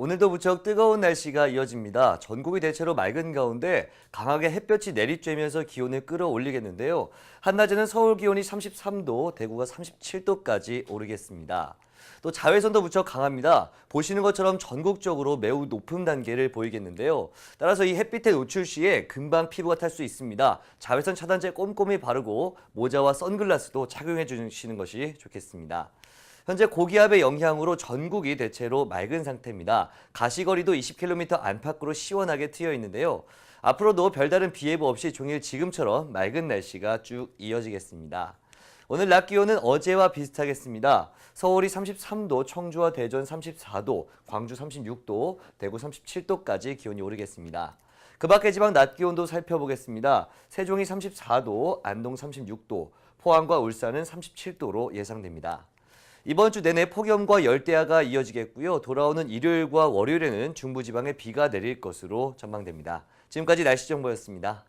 오늘도 무척 뜨거운 날씨가 이어집니다. 전국이 대체로 맑은 가운데 강하게 햇볕이 내리쬐면서 기온을 끌어올리겠는데요. 한낮에는 서울 기온이 33도, 대구가 37도까지 오르겠습니다. 또 자외선도 무척 강합니다. 보시는 것처럼 전국적으로 매우 높은 단계를 보이겠는데요. 따라서 이 햇빛에 노출 시에 금방 피부가 탈 수 있습니다. 자외선 차단제 꼼꼼히 바르고 모자와 선글라스도 착용해 주시는 것이 좋겠습니다. 현재 고기압의 영향으로 전국이 대체로 맑은 상태입니다. 가시거리도 20km 안팎으로 시원하게 트여 있는데요. 앞으로도 별다른 비 예보 없이 종일 지금처럼 맑은 날씨가 쭉 이어지겠습니다. 오늘 낮 기온은 어제와 비슷하겠습니다. 서울이 33도, 청주와 대전 34도, 광주 36도, 대구 37도까지 기온이 오르겠습니다. 그 밖의 지방 낮 기온도 살펴보겠습니다. 세종이 34도, 안동 36도, 포항과 울산은 37도로 예상됩니다. 이번 주 내내 폭염과 열대야가 이어지겠고요. 돌아오는 일요일과 월요일에는 중부지방에 비가 내릴 것으로 전망됩니다. 지금까지 날씨 정보였습니다.